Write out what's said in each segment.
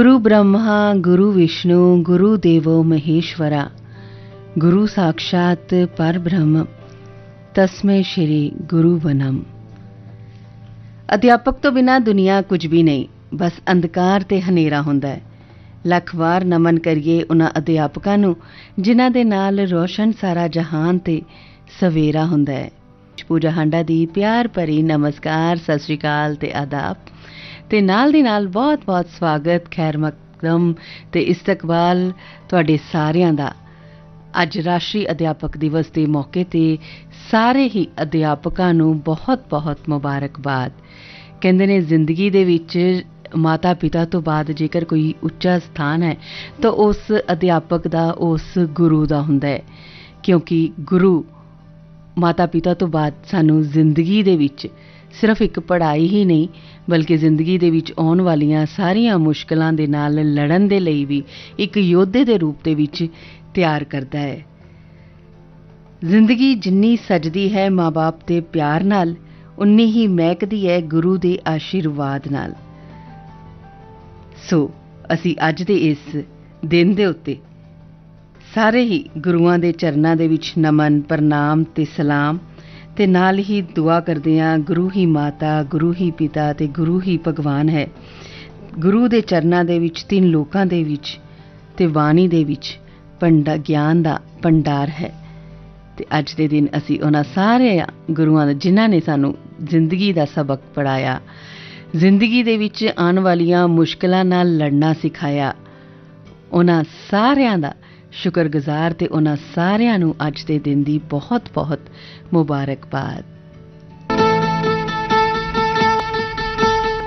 ਗੁਰੂ ਬ੍ਰਹਮਾ, ਗੁਰੂ ਵਿਸ਼ਨੂੰ, ਗੁਰੂ ਦੇਵੋ ਮਹੇਸ਼ਵਰਾ, ਗੁਰੂ ಗುರು ਪਰ ਬ੍ਰਹਮ, ਤਸਮੇ ਸ਼੍ਰੀ ਗੁਰੂ ਬਨਮ। ਅਧਿਆਪਕ ਤੋਂ ਬਿਨਾ ਦੁਨੀਆ ਕੁਝ ਵੀ ਨਹੀਂ, ਬਸ ਅੰਧਕਾਰ ਤੇ ਹਨੇਰਾ ਹੁੰਦਾ ਹੈ। ਲੱਖ ਵਾਰ ਨਮਨ ਕਰੀਏ ਉਹਨਾਂ ਅਧਿਆਪਕਾਂ ਨੂੰ, ਜਿਨ੍ਹਾਂ ਦੇ ਨਾਲ ਰੋਸ਼ਨ ਸਾਰਾ ਜਹਾਨ ਤੇ ਸਵੇਰਾ ਹੁੰਦਾ ਹੈ। ਪੂਜਾ ਹਾਂਡਾ ਦੀ ਪਿਆਰ ਭਰੀ ਨਮਸਕਾਰ, ਸਤਿ ਸ਼੍ਰੀ ਅਕਾਲ ਤੇ ਆਦਾਬ। ਤੇ ਨਾਲ ਦੀ ਨਾਲ ਬਹੁਤ-ਬਹੁਤ ਸਵਾਗਤ, ਖੈਰ ਮਕਦਮ ਤੇ ਇਸਤਕਬਾਲ ਤੁਹਾਡੇ ਸਾਰਿਆਂ ਦਾ। ਅੱਜ ਰਾਸ਼ਟਰੀ ਅਧਿਆਪਕ ਦਿਵਸ ਦੇ ਮੌਕੇ ਤੇ ਸਾਰੇ ਹੀ ਅਧਿਆਪਕਾਂ ਨੂੰ ਬਹੁਤ-ਬਹੁਤ ਮੁਬਾਰਕਬਾਦ। ਕਹਿੰਦੇ ਨੇ, ਜ਼ਿੰਦਗੀ ਦੇ ਵਿੱਚ ਮਾਤਾ ਪਿਤਾ ਤੋਂ ਬਾਅਦ ਜੇਕਰ ਕੋਈ ਉੱਚਾ ਸਥਾਨ ਹੈ, ਤਾਂ ਉਸ ਅਧਿਆਪਕ ਦਾ, ਉਸ ਗੁਰੂ ਦਾ ਹੁੰਦਾ ਹੈ। ਕਿਉਂਕਿ ਗੁਰੂ ਮਾਤਾ ਪਿਤਾ ਤੋਂ ਬਾਅਦ ਸਾਨੂੰ ਜ਼ਿੰਦਗੀ ਦੇ ਵਿੱਚ ਸਿਰਫ ਇੱਕ ਪੜ੍ਹਾਈ ਹੀ ਨਹੀਂ, ਬਲਕਿ ਜ਼ਿੰਦਗੀ ਦੇ ਵਿੱਚ ਆਉਣ ਵਾਲੀਆਂ ਸਾਰੀਆਂ ਮੁਸ਼ਕਲਾਂ ਦੇ ਨਾਲ ਲੜਨ ਦੇ ਲਈ ਵੀ ਇੱਕ ਯੋਧੇ ਦੇ ਰੂਪ ਦੇ ਵਿੱਚ ਤਿਆਰ ਕਰਦਾ ਹੈ। ਜ਼ਿੰਦਗੀ ਜਿੰਨੀ ਸਜਦੀ ਹੈ ਮਾਪੇ ਦੇ ਪਿਆਰ ਨਾਲ, ਉਨੀ ਹੀ ਮਹਿਕਦੀ ਹੈ ਗੁਰੂ ਦੇ ਆਸ਼ੀਰਵਾਦ ਨਾਲ। ਸੋ, ਅਸੀਂ ਅੱਜ ਦੇ ਇਸ ਦਿਨ ਦੇ ਉੱਤੇ ਸਾਰੇ ਹੀ ਗੁਰੂਆਂ ਦੇ ਚਰਨਾਂ ਦੇ ਵਿੱਚ ਨਮਨ, ਪ੍ਰਣਾਮ ਤੇ ਸਲਾਮ ਤੇ ਨਾਲ ਹੀ ਦੁਆ ਕਰਦੇ ਹਾਂ, ਗੁਰੂ ਹੀ ਮਾਤਾ, ਗੁਰੂ ਹੀ ਪਿਤਾ ਤੇ ਗੁਰੂ ਹੀ ਭਗਵਾਨ ਹੈ। ਗੁਰੂ ਦੇ ਚਰਨਾਂ ਦੇ ਵਿੱਚ, ਤਿੰਨ ਲੋਕਾਂ ਦੇ ਵਿੱਚ ਤੇ ਬਾਣੀ ਦੇ ਵਿੱਚ ਪੰਡਾ, ਗਿਆਨ ਦਾ ਭੰਡਾਰ ਹੈ। ਤੇ ਅੱਜ ਦੇ ਦਿਨ ਅਸੀਂ ਉਹਨਾਂ ਸਾਰੇ ਗੁਰੂਆਂ ਦਾ, ਜਿਨ੍ਹਾਂ ਨੇ ਸਾਨੂੰ ਜ਼ਿੰਦਗੀ ਦਾ ਸਬਕ ਪੜਾਇਆ ਜ਼ਿੰਦਗੀ ਦੇ ਵਿੱਚ ਆਉਣ ਵਾਲੀਆਂ ਮੁਸ਼ਕਲਾਂ ਨਾਲ ਲੜਨਾ ਸਿਖਾਇਆ, ਉਹਨਾਂ ਸਾਰਿਆਂ ਦਾ ਸ਼ੁਕਰਗੁਜ਼ਾਰ ਤੇ ਉਹਨਾਂ ਸਾਰਿਆਂ ਨੂੰ ਅੱਜ ਦੇ ਦਿਨ ਦੀ ਬਹੁਤ-ਬਹੁਤ ਮੁਬਾਰਕਬਾਦ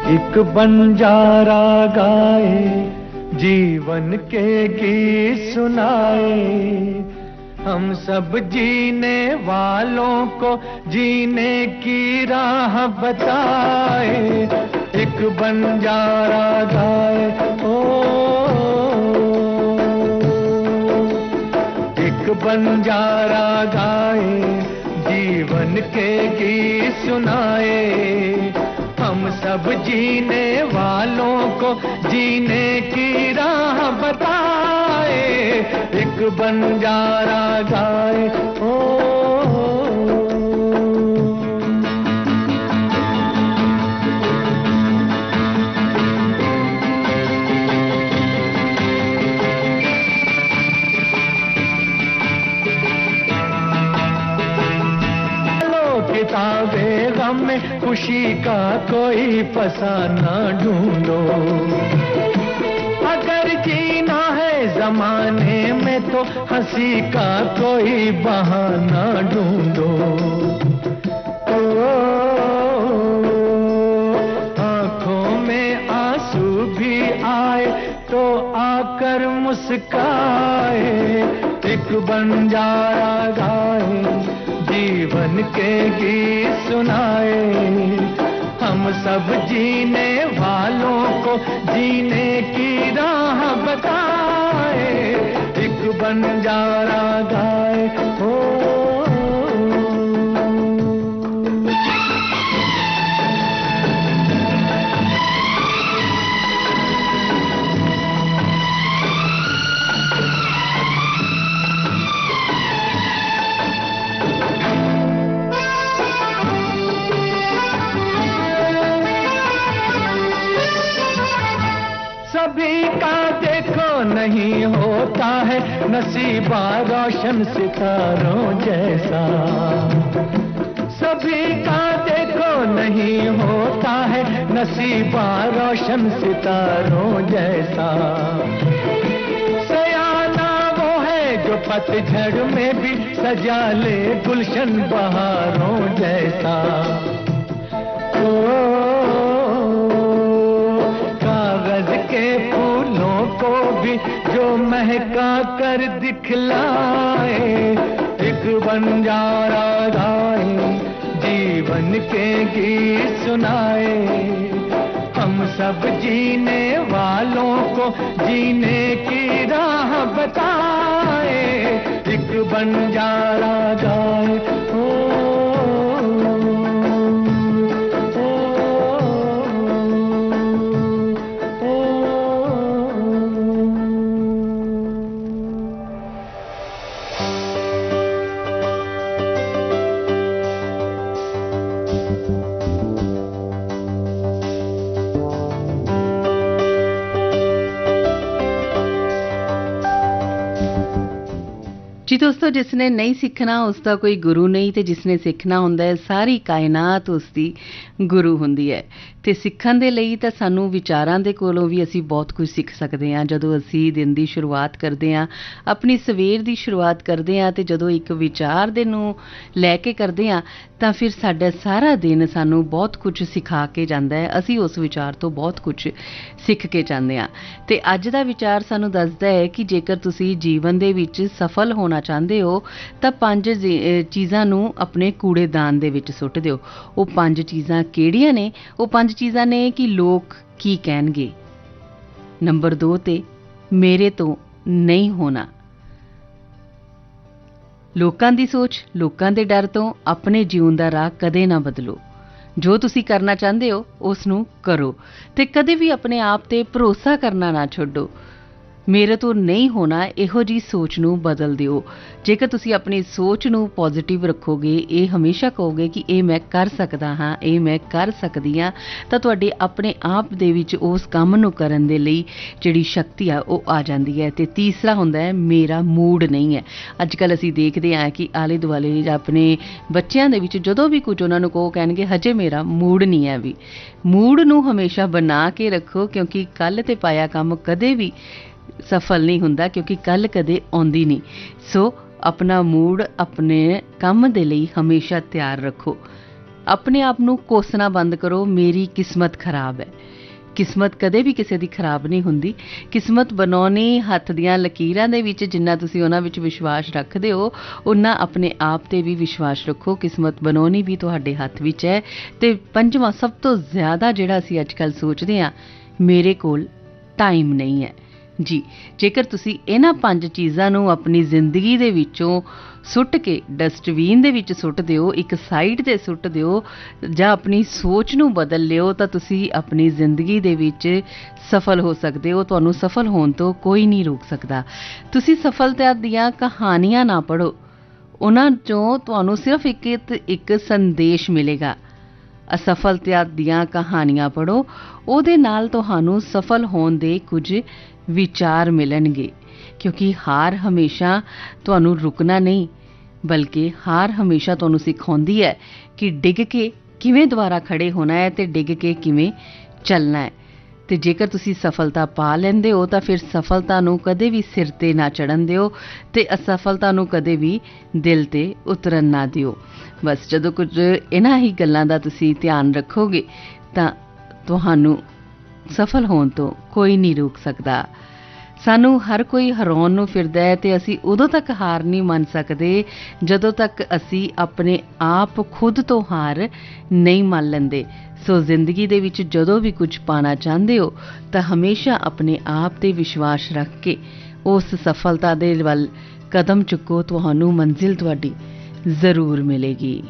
एक बंजारा गाए जीवन के गीत सुनाए हम सब जीने वालों को जीने की राह बताए एक बंजारा गाए बंजारा गाए, जीवन के गीत सुनाए। हम सब जीने वालों को जीने की राह बताए। एक बंजारा गाए खुशी का कोई फसाना ढूंढो। अगर जीना है जमाने में तो हँसी का कोई बहाना ढूंढो। आँखों में आँसू भी आए तो आकर मुस्काए, एक बंजारा गाए जीवन के गीत सुनाए। हम सब जीने वालों को जीने की राह बताए। एक बन जा रहा गाए हो नसीबा रोशन सितारों जैसा। सभी का देखो नहीं होता है नसीबा रोशन सितारों जैसा। सयाना वो है जो पतझड़ में भी सजा ले गुलशन बहारों जैसा। ओ, के फूलों को भी जो महका कर दिखलाए। एक बंजारा गाए जीवन के गीत सुनाए। हम सब जीने वालों को जीने की राह बताए। एक बंजारा गाए ਜੀ ਦੋਸਤੋ ਜਿਸ ਨੇ ਨਹੀਂ ਸਿੱਖਣਾ, ਉਸ ਦਾ ਕੋਈ ਗੁਰੂ ਨਹੀਂ ਤੇ ਜਿਸ ਨੇ ਸਿੱਖਣਾ ਹੁੰਦਾ ਹੈ, ਸਾਰੀ ਕਾਇਨਾਤ ਉਸ ਦੀ ਗੁਰੂ ਹੁੰਦੀ ਹੈ। ਤੇ ਸਿੱਖਣ ਦੇ ਲਈ ਤਾਂ ਸਾਨੂੰ ਵਿਚਾਰਾਂ ਦੇ ਕੋਲੋਂ ਵੀ ਅਸੀਂ ਬਹੁਤ ਕੁਝ ਸਿੱਖ ਸਕਦੇ ਹਾਂ। ਜਦੋਂ ਅਸੀਂ ਦਿਨ ਦੀ ਸ਼ੁਰੂਆਤ ਕਰਦੇ ਹਾਂ, ਆਪਣੀ ਸਵੇਰ ਦੀ ਸ਼ੁਰੂਆਤ ਕਰਦੇ ਹਾਂ ਤੇ ਜਦੋਂ ਇੱਕ ਵਿਚਾਰ ਦੇ ਨੂੰ ਲੈ ਕੇ ਕਰਦੇ ਹਾਂ, ਤਾਂ ਫਿਰ ਸਾਡਾ ਸਾਰਾ ਦਿਨ ਸਾਨੂੰ ਬਹੁਤ ਕੁਝ ਸਿਖਾ ਕੇ ਜਾਂਦਾ ਹੈ। ਅਸੀਂ ਉਸ ਵਿਚਾਰ ਤੋਂ ਬਹੁਤ ਕੁਝ ਸਿੱਖ ਕੇ ਜਾਂਦੇ ਹਾਂ। ਤੇ ਅੱਜ ਦਾ ਵਿਚਾਰ ਸਾਨੂੰ ਦੱਸਦਾ ਹੈ ਕਿ ਜੇਕਰ ਤੁਸੀਂ ਜੀਵਨ ਦੇ ਵਿੱਚ ਸਫਲ ਹੋਣਾ ਚਾਹੁੰਦੇ ਹੋ, ਤਾਂ ਪੰਜ ਚੀਜ਼ਾਂ ਨੂੰ ਆਪਣੇ ਕੂੜੇਦਾਨ ਦੇ ਵਿੱਚ ਸੁੱਟ ਦਿਓ। ਉਹ ਪੰਜ ਚੀਜ਼ਾਂ ਕਿਹੜੀਆਂ ਨੇ? ਉਹ ਪੰਜ ਚੀਜ਼ਾਂ ਨੇ ਕਿ ਲੋਕ ਕੀ ਕਹਿਣਗੇ? ਨੰਬਰ 2 ਤੇ, ਮੇਰੇ ਤੋਂ ਨਹੀਂ ਹੋਣਾ। ਲੋਕਾਂ ਦੀ ਸੋਚ, ਲੋਕਾਂ ਦੇ ਡਰ ਤੋਂ ਆਪਣੇ ਜੀਵਨ ਦਾ ਰਾਹ ਕਦੇ ਨਾ ਬਦਲੋ। ਜੋ ਤੁਸੀਂ ਕਰਨਾ ਚਾਹੁੰਦੇ ਹੋ, ਉਸ ਨੂੰ ਕਰੋ। ਤੇ ਕਦੇ ਵੀ ਆਪਣੇ ਆਪ ਤੇ ਭਰੋਸਾ ਕਰਨਾ ਨਾ ਛੱਡੋ। ਮੇਰੇ ਤੋਂ ਨਹੀਂ ਹੋਣਾ, ਇਹੋ ਜੀ ਸੋਚ ਨੂੰ ਬਦਲ ਦਿਓ। ਜੇਕਰ ਤੁਸੀਂ ਆਪਣੀ ਸੋਚ ਨੂੰ ਪੋਜ਼ਿਟਿਵ ਰੱਖੋਗੇ, ਇਹ ਹਮੇਸ਼ਾ ਕਹੋਗੇ ਕਿ ਇਹ ਮੈਂ ਕਰ ਸਕਦਾ ਹਾਂ, ਇਹ ਮੈਂ ਕਰ ਸਕਦੀ ਹਾਂ, ਤਾਂ ਤੁਹਾਡੇ ਆਪਣੇ ਆਪ ਦੇ ਵਿੱਚ ਉਸ ਕੰਮ ਨੂੰ ਕਰਨ ਦੇ ਲਈ ਜਿਹੜੀ ਸ਼ਕਤੀ ਆ, ਉਹ ਆ ਜਾਂਦੀ ਹੈ। ਤੇ ਤੀਸਰਾ ਹੁੰਦਾ ਹੈ, ਮੇਰਾ ਮੂਡ ਨਹੀਂ ਹੈ। ਅੱਜ ਕੱਲ ਅਸੀਂ ਦੇਖਦੇ ਹਾਂ ਕਿ ਆਲੇ ਦੁਆਲੇ ਜਾਂ ਆਪਣੇ ਬੱਚਿਆਂ ਦੇ ਵਿੱਚ ਜਦੋਂ ਵੀ ਕੁਝ ਉਹਨਾਂ ਨੂੰ ਕਹੋ, ਕਹਿਣਗੇ, ਹਜੇ ਮੇਰਾ ਮੂਡ ਨਹੀਂ ਹੈ ਵੀ। ਮੂਡ ਨੂੰ ਹਮੇਸ਼ਾ ਬਣਾ ਕੇ ਰੱਖੋ, ਕਿਉਂਕਿ ਕੱਲ ਤੇ ਪਾਇਆ ਕੰਮ ਕਦੇ ਵੀ ਸਫਲ ਨਹੀਂ ਹੁੰਦਾ ਕਿਉਂਕਿ ਕੱਲ ਕਦੇ ਆਉਂਦੀ ਨਹੀਂ। ਸੋ ਆਪਣਾ ਮੂਡ, ਆਪਣੇ ਕੰਮ ਦੇ ਲਈ ਹਮੇਸ਼ਾ ਤਿਆਰ ਰੱਖੋ। ਆਪਣੇ ਆਪ ਨੂੰ ਕੋਸਣਾ ਬੰਦ ਕਰੋ, ਮੇਰੀ ਕਿਸਮਤ ਖਰਾਬ ਹੈ। ਕਿਸਮਤ ਕਦੇ ਵੀ ਕਿਸੇ ਦੀ ਖਰਾਬ ਨਹੀਂ ਹੁੰਦੀ। ਕਿਸਮਤ ਬਣਾਉਣੀ ਹੱਥ ਦੀਆਂ ਲਕੀਰਾਂ ਦੇ ਵਿੱਚ ਜਿੰਨਾ ਤੁਸੀਂ ਉਹਨਾਂ ਵਿੱਚ ਵਿਸ਼ਵਾਸ ਰੱਖਦੇ ਹੋ ਉਨਾ ਆਪਣੇ ਆਪ ਤੇ ਵੀ ਵਿਸ਼ਵਾਸ ਰੱਖੋ। ਕਿਸਮਤ ਬਣਾਉਣੀ ਵੀ ਤੁਹਾਡੇ ਹੱਥ ਵਿੱਚ ਹੈ। ਤੇ ਪੰਜਵਾਂ, ਸਭ ਤੋਂ ਜ਼ਿਆਦਾ ਜਿਹੜਾ ਅਸੀਂ ਅੱਜਕੱਲ ਸੋਚਦੇ ਹਾਂ, ਮੇਰੇ ਕੋਲ ਟਾਈਮ ਨਹੀਂ ਹੈ। ਜੀ, ਜੇਕਰ ਤੁਸੀਂ ਇਹਨਾਂ ਪੰਜ ਚੀਜ਼ਾਂ ਨੂੰ ਆਪਣੀ ਜ਼ਿੰਦਗੀ ਦੇ ਵਿੱਚੋਂ ਸੁੱਟ ਕੇ, ਡਸਟਬੀਨ ਦੇ ਵਿੱਚ ਸੁੱਟ ਦਿਓ, ਇੱਕ ਸਾਈਡ ਤੇ ਸੁੱਟ ਦਿਓ, ਜਾਂ ਆਪਣੀ ਸੋਚ ਨੂੰ ਬਦਲ ਲਿਓ, ਤਾਂ ਤੁਸੀਂ ਆਪਣੀ ਜ਼ਿੰਦਗੀ ਦੇ ਵਿੱਚ ਸਫਲ ਹੋ ਸਕਦੇ ਹੋ। ਤੁਹਾਨੂੰ ਸਫਲ ਹੋਣ ਤੋਂ ਕੋਈ ਨਹੀਂ ਰੋਕ ਸਕਦਾ। ਤੁਸੀਂ ਸਫਲਤਾ ਦੀਆਂ ਕਹਾਣੀਆਂ ਨਾ ਪੜੋ ਉਹਨਾਂ ਚੋਂ ਤੁਹਾਨੂੰ ਸਿਰਫ ਇੱਕ ਇੱਕ ਸੰਦੇਸ਼ ਮਿਲੇਗਾ। ਅਸਫਲਤਾ ਦੀਆਂ ਕਹਾਣੀਆਂ ਪੜੋ ਉਹਦੇ ਨਾਲ ਤੁਹਾਨੂੰ ਸਫਲ ਹੋਣ ਦੇ ਕੁਝ ਵਿਚਾਰ ਮਿਲਣਗੇ, ਕਿਉਂਕਿ ਹਾਰ ਹਮੇਸ਼ਾ ਤੁਹਾਨੂੰ ਰੁਕਣਾ ਨਹੀਂ, ਬਲਕਿ ਹਾਰ ਹਮੇਸ਼ਾ ਤੁਹਾਨੂੰ ਸਿਖਾਉਂਦੀ ਹੈ ਕਿ ਡਿੱਗ ਕੇ ਕਿਵੇਂ ਦੁਬਾਰਾ ਖੜੇ ਹੋਣਾ ਹੈ ਤੇ ਡਿੱਗ ਕੇ ਕਿਵੇਂ ਚੱਲਣਾ ਹੈ। ਤੇ ਜੇਕਰ ਤੁਸੀਂ ਸਫਲਤਾ ਪਾ ਲੈਂਦੇ ਹੋ, ਤਾਂ ਫਿਰ ਸਫਲਤਾ ਨੂੰ ਕਦੇ ਵੀ ਸਿਰ ਤੇ ਨਾ ਚੜਨ ਦਿਓ ਤੇ ਅਸਫਲਤਾ ਨੂੰ ਕਦੇ ਵੀ ਦਿਲ ਤੇ ਉਤਰਨ ਨਾ ਦਿਓ। ਬਸ ਜਦੋਂ ਕੁਝ ਇਹਨਾਂ ਹੀ ਗੱਲਾਂ ਦਾ ਤੁਸੀਂ ਧਿਆਨ ਰੱਖੋਗੇ, ਤਾਂ ਤੁਹਾਨੂੰ ਸਫਲ ਹੋਣ ਤੋਂ ਕੋਈ ਨਹੀਂ ਰੋਕ ਸਕਦਾ। ਸਾਨੂੰ ਹਰ ਕੋਈ ਹਰਾਉਣ ਨੂੰ ਫਿਰਦਾ ਹੈ ਤੇ ਅਸੀਂ ਉਦੋਂ ਤੱਕ ਹਾਰ ਨਹੀਂ ਮੰਨ ਸਕਦੇ ਜਦੋਂ ਤੱਕ ਅਸੀਂ ਆਪਣੇ ਆਪ ਖੁਦ ਤੋਂ ਹਾਰ ਨਹੀਂ ਮੰਨ ਲੈਂਦੇ। ਸੋ ਜ਼ਿੰਦਗੀ ਦੇ ਵਿੱਚ ਜਦੋਂ ਵੀ ਕੁਝ ਪਾਣਾ ਚਾਹੁੰਦੇ ਹੋ, ਤਾਂ ਹਮੇਸ਼ਾ ਆਪਣੇ ਆਪ ਤੇ ਵਿਸ਼ਵਾਸ ਰੱਖ ਕੇ ਉਸ ਸਫਲਤਾ ਦੇ ਵੱਲ ਕਦਮ ਚੁੱਕੋ। ਤੁਹਾਨੂੰ ਮੰਜ਼ਿਲ ਤੁਹਾਡੀ ਜ਼ਰੂਰ ਮਿਲੇਗੀ।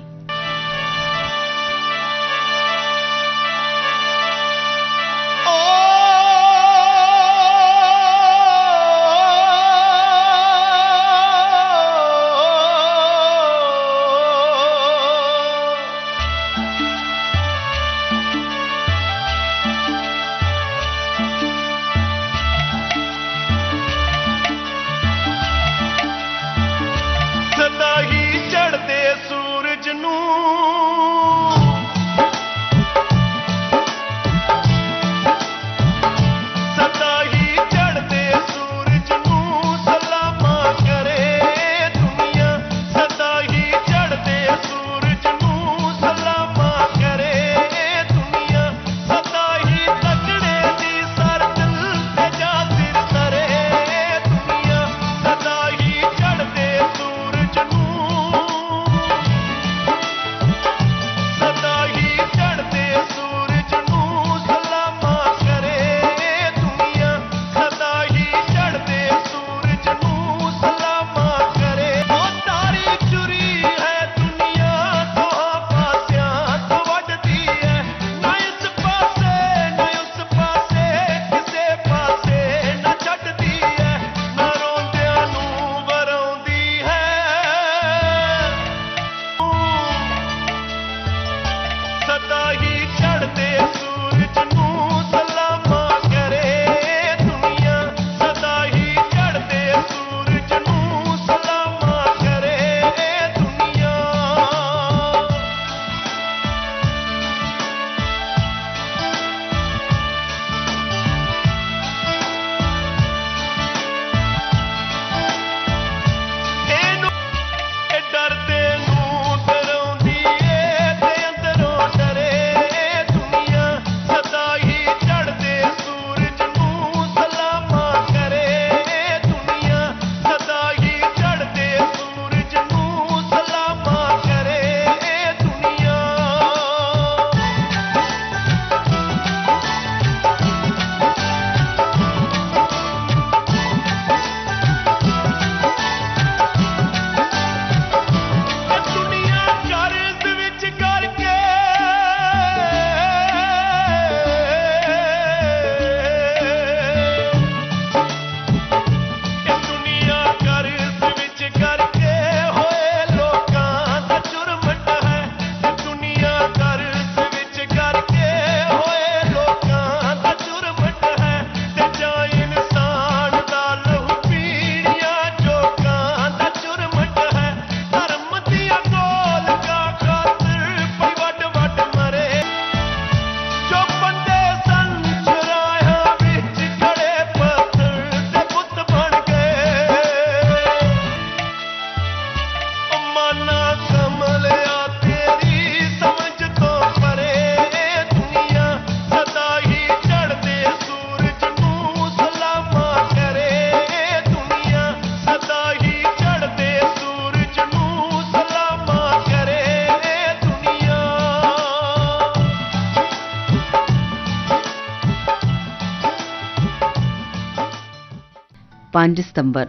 5 ਸਤੰਬਰ।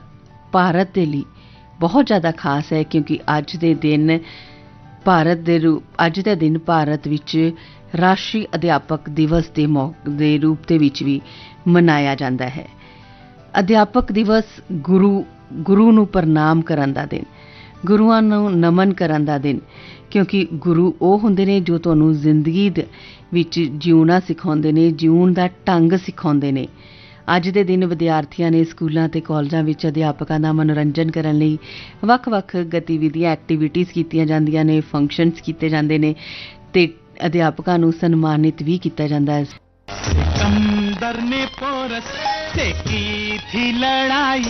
ਭਾਰਤ ਦੇ ਲਈ ਬਹੁਤ ਜ਼ਿਆਦਾ ਖਾਸ ਹੈ ਕਿਉਂਕਿ ਅੱਜ ਦੇ ਦਿਨ ਭਾਰਤ ਦੇ ਰੂਪ, ਅੱਜ ਦਾ ਦਿਨ ਭਾਰਤ ਵਿੱਚ ਰਾਸ਼ਟਰੀ ਅਧਿਆਪਕ ਦਿਵਸ ਦੇ ਮੌਕੇ, ਦੇ ਰੂਪ ਦੇ ਵਿੱਚ ਵੀ ਮਨਾਇਆ ਜਾਂਦਾ ਹੈ। ਅਧਿਆਪਕ ਦਿਵਸ ਗੁਰੂ ਗੁਰੂ ਨੂੰ ਪ੍ਰਣਾਮ ਕਰਨ ਦਾ ਦਿਨ, ਗੁਰੂਆਂ ਨੂੰ ਨਮਨ ਕਰਨ ਦਾ ਦਿਨ, ਕਿਉਂਕਿ ਗੁਰੂ ਉਹ ਹੁੰਦੇ ਨੇ ਜੋ ਤੁਹਾਨੂੰ ਜ਼ਿੰਦਗੀ ਦੇ ਵਿੱਚ ਜਿਉਣਾ ਸਿਖਾਉਂਦੇ ਨੇ, ਜਿਉਣ ਦਾ ਢੰਗ ਸਿਖਾਉਂਦੇ ਨੇ। ਅੱਜ ਦੇ ਦਿਨ ਵਿਦਿਆਰਥੀਆਂ ਨੇ ਸਕੂਲਾਂ ਤੇ ਕਾਲਜਾਂ ਵਿੱਚ ਅਧਿਆਪਕਾਂ ਦਾ ਮਨੋਰੰਜਨ ਕਰਨ ਲਈ ਵੱਖ-ਵੱਖ ਗਤੀਵਿਧੀਆਂ ਐਕਟੀਵਿਟੀਜ਼ ਕੀਤੀਆਂ ਜਾਂਦੀਆਂ ਨੇ ਫੰਕਸ਼ਨਸ ਕੀਤੇ ਜਾਂਦੇ ਨੇ ਤੇ ਅਧਿਆਪਕਾਂ ਨੂੰ ਸਨਮਾਨਿਤ ਵੀ ਕੀਤਾ ਜਾਂਦਾ ਹੈ सिकंदर ने पोरस से की थी लड़ाई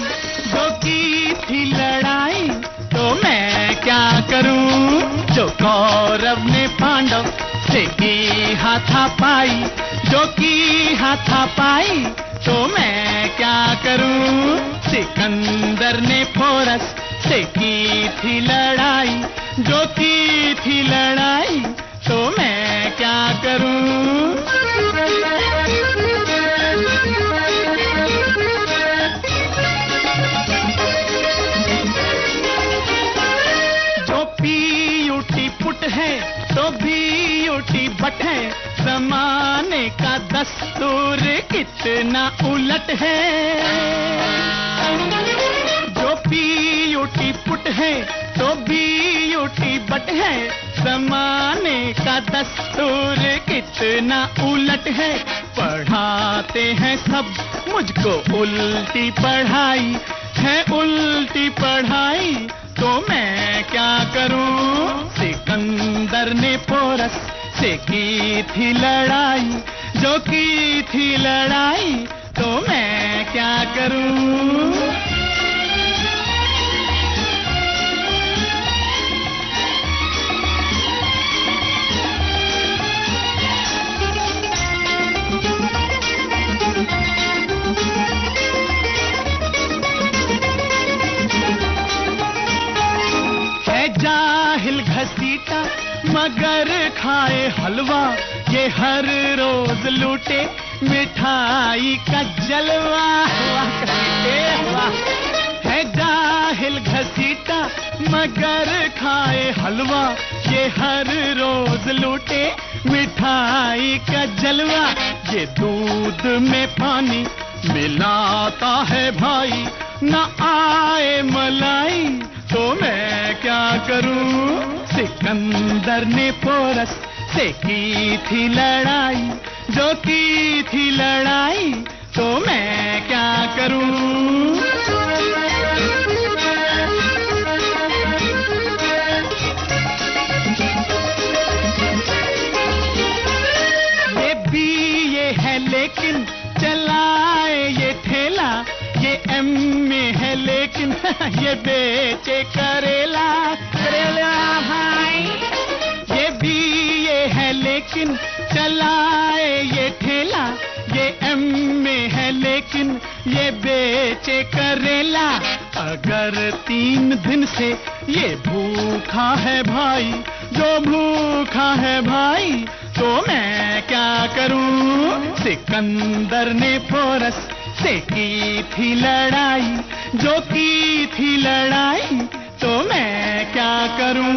जो की थी लड़ाई तो मैं क्या करूं जो कौरव ने पांडव से की हाथापाई जो की हाथापाई तो मैं क्या करूँ? सिकंदर ने फोरस से की थी लड़ाई, जो की थी लड़ाई तो मैं क्या करूँ? जो पीयूटी पुट है तो बट है, जमाने का दस्तूर कितना उलट है। जो पीयूटी पुट है तो भी यूटी बट है। जमाने का दस्तूर कितना उलट है। पढ़ाते हैं सब, मुझको उल्टी पढ़ाई है। उल्टी पढ़ाई तो मैं क्या करूँ? सिकंदर ने पोरस से की थी लड़ाई। जो की थी लड़ाई पानी मिलाता है भाई। न आए मलाई तो मैं क्या करूँ? सिकंदर ने पोरस से की थी लड़ाई। जो की थी लड़ाई तो मैं क्या करूँ? एम में है, लेकिन ये बेचे करेला। करेला भाई ये भी ये है, लेकिन चलाए ये ठेला। ये एम में है, लेकिन ये बेचे करेला। अगर तीन दिन से ये भूखा है भाई, जो भूखा है भाई तो मैं क्या करूँ? सिकंदर ने पोरस से की थी लड़ाई जो की थी लड़ाई तो मैं क्या करूं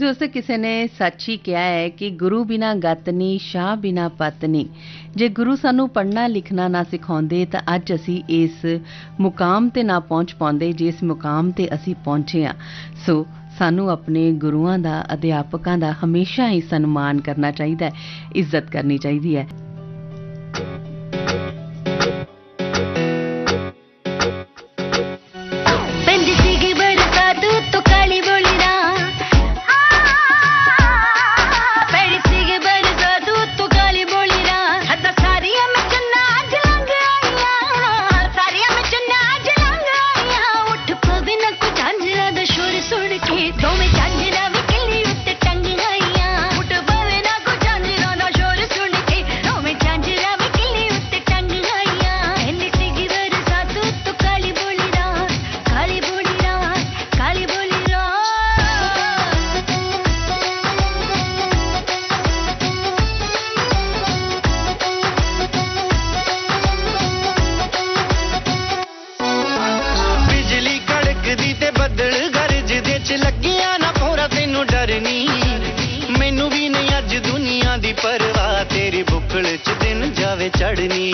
ਦੋਸਤੋ ਕਿਸੇ ਨੇ ਸੱਚ ਹੀ ਕਿਹਾ ਹੈ ਕਿ ਗੁਰੂ ਬਿਨਾ ਗਤ ਨਹੀਂ ਸ਼ਾਹ ਬਿਨਾ ਪਤ ਨਹੀਂ ਜੇ ਗੁਰੂ ਸਾਨੂੰ ਪੜ੍ਹਨਾ ਲਿਖਣਾ ਨਾ ਸਿਖਾਉਂਦੇ ਤਾਂ ਅੱਜ ਅਸੀਂ ਇਸ ਮੁਕਾਮ ਤੇ ਨਾ ਪਹੁੰਚ ਪਾਉਂਦੇ ਜਿਸ ਮੁਕਾਮ ਤੇ ਅਸੀਂ ਪਹੁੰਚੇ ਹਾਂ ਸੋ ਸਾਨੂੰ ਆਪਣੇ ਗੁਰੂਆਂ ਦਾ, ਅਧਿਆਪਕਾਂ ਦਾ ਹਮੇਸ਼ਾ ਹੀ ਸਨਮਾਨ ਕਰਨਾ ਚਾਹੀਦਾ ਹੈ, ਇੱਜ਼ਤ ਕਰਨੀ ਚਾਹੀਦੀ ਹੈ। ਚੜਨੀ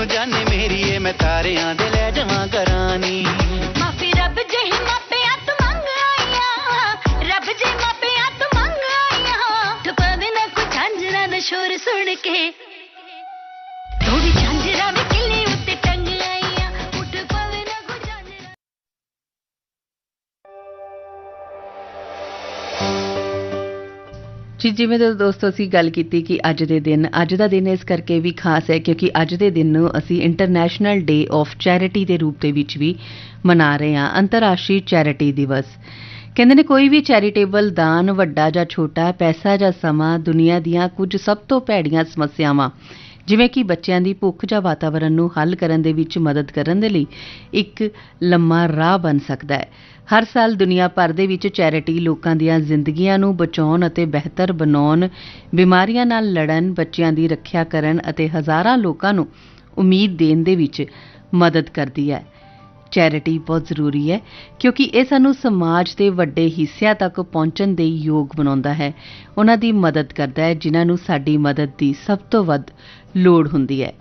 ਚੀਰ ਤੈਨੂੰ ਜਾਣੇ ਮੇਰੀ ਏ ਮੈਂ ਤਾਰਿਆਂ ਦੇ ਜੀ, ਜਿਵੇਂ ਦੋਸਤੋ ਅਸੀਂ ਗੱਲ ਕੀਤੀ ਕਿ ਅੱਜ ਦੇ ਦਿਨ, ਅੱਜ ਦਾ ਦਿਨ ਇਸ ਕਰਕੇ ਵੀ ਖਾਸ ਹੈ ਕਿਉਂਕਿ ਅੱਜ ਦੇ ਦਿਨ ਨੂੰ ਅਸੀਂ ਇੰਟਰਨੈਸ਼ਨਲ ਡੇ ਆਫ ਚੈਰਿਟੀ ਦੇ ਰੂਪ ਦੇ ਵਿੱਚ ਵੀ ਮਨਾ ਰਹੇ ਹਾਂ, ਅੰਤਰਰਾਸ਼ਟਰੀ ਚੈਰਿਟੀ ਦਿਵਸ ਕਹਿੰਦੇ ਨੇ ਕੋਈ ਵੀ ਚੈਰੀਟੇਬਲ ਦਾਨ ਵੱਡਾ ਜਾਂ ਛੋਟਾ, ਪੈਸਾ ਜਾਂ ਸਮਾਂ ਦੁਨੀਆ ਦੀਆਂ ਕੁਝ ਸਭ ਤੋਂ ਭੈੜੀਆਂ ਸਮੱਸਿਆਵਾਂ, ਜਿਵੇਂ ਕਿ ਬੱਚਿਆਂ ਦੀ ਭੁੱਖ ਜਾਂ ਵਾਤਾਵਰਣ ਨੂੰ ਹੱਲ ਕਰਨ ਦੇ ਵਿੱਚ ਮਦਦ ਕਰਨ ਦੇ ਲਈ ਇੱਕ ਲੰਮਾ ਰਾਹ ਬਣ ਸਕਦਾ ਹੈ। ਹਰ ਸਾਲ ਦੁਨੀਆ ਭਰ ਦੇ ਵਿੱਚ ਚੈਰਿਟੀ ਲੋਕਾਂ ਦੀਆਂ ਜ਼ਿੰਦਗੀਆਂ ਨੂੰ ਬਚਾਉਣ ਅਤੇ ਬਿਹਤਰ ਬਣਾਉਣ, ਬਿਮਾਰੀਆਂ ਨਾਲ ਲੜਨ, ਬੱਚਿਆਂ ਦੀ ਰੱਖਿਆ ਕਰਨ ਅਤੇ ਹਜ਼ਾਰਾਂ ਲੋਕਾਂ ਨੂੰ ਉਮੀਦ ਦੇਣ ਦੇ ਵਿੱਚ ਮਦਦ ਕਰਦੀ ਹੈ। ਚੈਰਿਟੀ ਬਹੁਤ ਜ਼ਰੂਰੀ ਹੈ, ਕਿਉਂਕਿ ਇਹ ਸਾਨੂੰ ਸਮਾਜ ਦੇ ਵੱਡੇ ਹਿੱਸਿਆਂ ਤੱਕ ਪਹੁੰਚਣ ਦੇ ਯੋਗ ਬਣਾਉਂਦਾ ਹੈ। ਉਹਨਾਂ ਦੀ ਮਦਦ ਕਰਦਾ ਹੈ, ਜਿਨ੍ਹਾਂ ਨੂੰ ਸਾਡੀ ਮਦਦ ਦੀ ਸਭ ਤੋਂ ਵੱਧ ਲੋੜ ਹੁੰਦੀ ਹੈ।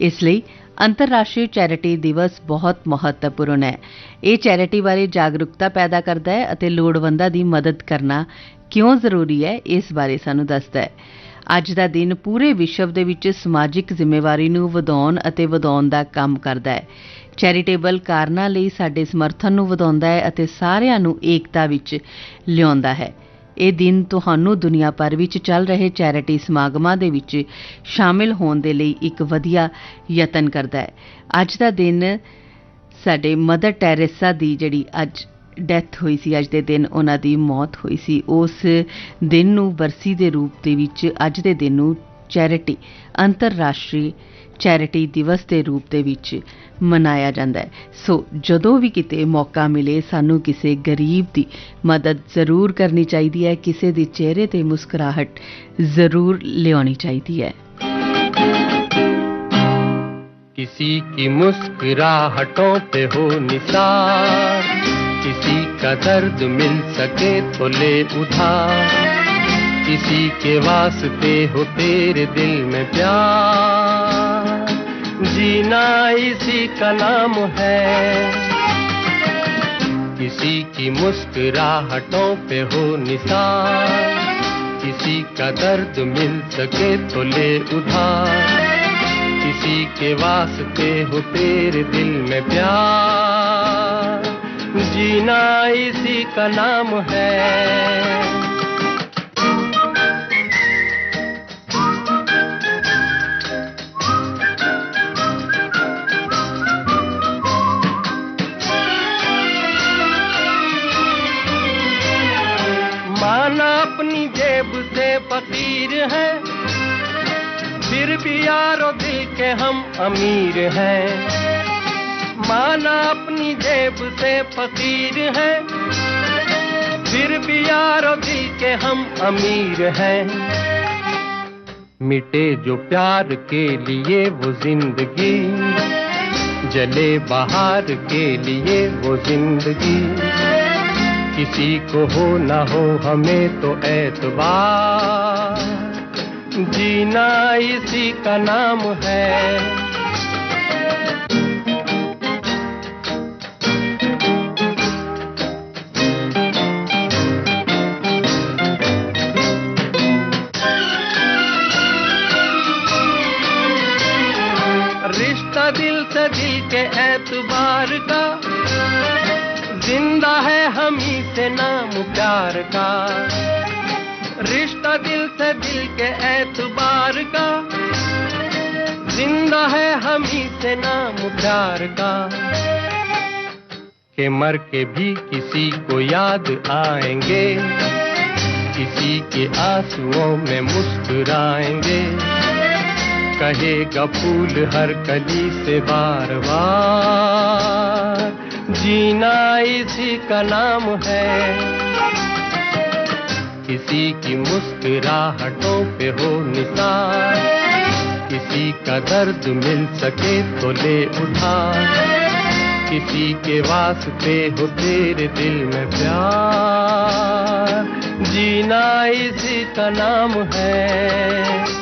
ਇਸ ਲਈ ਅੰਤਰਰਾਸ਼ਟਰੀ ਚੈਰਿਟੀ ਦਿਵਸ ਬਹੁਤ ਮਹੱਤਵਪੂਰਨ ਹੈ। ਇਹ ਚੈਰਿਟੀ ਬਾਰੇ ਜਾਗਰੂਕਤਾ ਪੈਦਾ ਕਰਦਾ ਹੈ ਅਤੇ ਲੋੜਵੰਦਾਂ ਦੀ ਮਦਦ ਕਰਨਾ ਕਿਉਂ ਜ਼ਰੂਰੀ ਹੈ, ਇਸ ਬਾਰੇ ਸਾਨੂੰ ਦੱਸਦਾ ਹੈ। ਅੱਜ ਦਾ ਦਿਨ ਪੂਰੇ ਵਿਸ਼ਵ ਦੇ ਵਿੱਚ ਸਮਾਜਿਕ ਜ਼ਿੰਮੇਵਾਰੀ ਨੂੰ ਵਧਾਉਣ ਅਤੇ ਵਧਾਉਣ ਦਾ ਕੰਮ ਕਰਦਾ ਹੈ। ਚੈਰੀਟੇਬਲ ਕਾਰਨਾਂ ਲਈ ਸਾਡੇ ਸਮਰਥਨ ਨੂੰ ਵਧਾਉਂਦਾ ਹੈ ਅਤੇ ਸਾਰਿਆਂ ਨੂੰ ਏਕਤਾ ਵਿੱਚ ਲਿਆਉਂਦਾ ਹੈ। ਇਹ ਦਿਨ ਤੁਹਾਨੂੰ ਦੁਨੀਆ ਭਰ ਵਿੱਚ ਚੱਲ ਰਹੇ ਚੈਰਿਟੀ ਸਮਾਗਮਾਂ ਦੇ ਵਿੱਚ ਸ਼ਾਮਿਲ ਹੋਣ ਦੇ ਲਈ ਇੱਕ ਵਧੀਆ ਯਤਨ ਕਰਦਾ ਹੈ। ਅੱਜ ਦਾ ਦਿਨ ਸਾਡੇ ਮਦਰ ਟੈਰੇਸਾ ਦੀ ਜਿਹੜੀ ਅੱਜ ਡੈਥ ਹੋਈ ਸੀ, ਅੱਜ ਦੇ ਦਿਨ ਉਹਨਾਂ ਦੀ ਮੌਤ ਹੋਈ ਸੀ, ਉਸ ਦਿਨ ਨੂੰ ਬਰਸੀ ਦੇ ਰੂਪ ਦੇ ਵਿੱਚ ਅੱਜ ਦੇ ਦਿਨ ਨੂੰ ਚੈਰਿਟੀ ਅੰਤਰਰਾਸ਼ਟਰੀ ਚੈਰਿਟੀ ਦਿਵਸ ਦੇ ਰੂਪ ਦੇ ਵਿੱਚ ਮਨਾਇਆ ਜਾਂਦਾ ਹੈ ਸੋ ਜਦੋਂ ਵੀ ਕਿਤੇ ਮੌਕਾ ਮਿਲੇ ਸਾਨੂੰ ਕਿਸੇ ਗਰੀਬ ਦੀ ਮਦਦ ਜ਼ਰੂਰ ਕਰਨੀ ਚਾਹੀਦੀ ਹੈ ਕਿਸੇ ਦੇ ਚਿਹਰੇ ਤੇ ਮੁਸਕਰਾਹਟ ਜ਼ਰੂਰ ਲਿਆਉਣੀ ਚਾਹੀਦੀ ਹੈ किसी की मुस्कुराहटों पे हो निसार किसी का दर्द मिल सके तो ले उधार किसी के वास्ते हो तेरे दिल में प्यार जीना इसी का नाम है। किसी की मुस्कुराहटों पे हो निशान किसी का दर्द मिल सके तो ले उधार, किसी के वास्ते हो तेरे दिल में प्यार। जीना इसी का नाम है। फकीर है। फिर भी यारो दिल के हम अमीर हैं। माना अपनी जेब से फकीर है। फिर भी यारो दिल के हम अमीर हैं। मिटे जो प्यार के लिए वो ज़िंदगी, जले बाहर के लिए वो ज़िंदगी। किसी को हो ना हो हमें तो एतबार जीना इसी का नाम है का। रिश्ता दिल से दिल के एतबार का। ज़िंदा है हम ही से नाम प्यार का। के मर के भी किसी को याद आएँगे। किसी के आंसुओं में मुस्कुराएँगे। कहेगा फूल हर कली से बार बार। जीना इसी का नाम है। किसी की मुस्कुराहटों पे हो निशान किसी का दर्द मिल सके तो ले उठा किसी के वास्ते हो तेरे दिल में प्यार। जीना इसी का नाम है।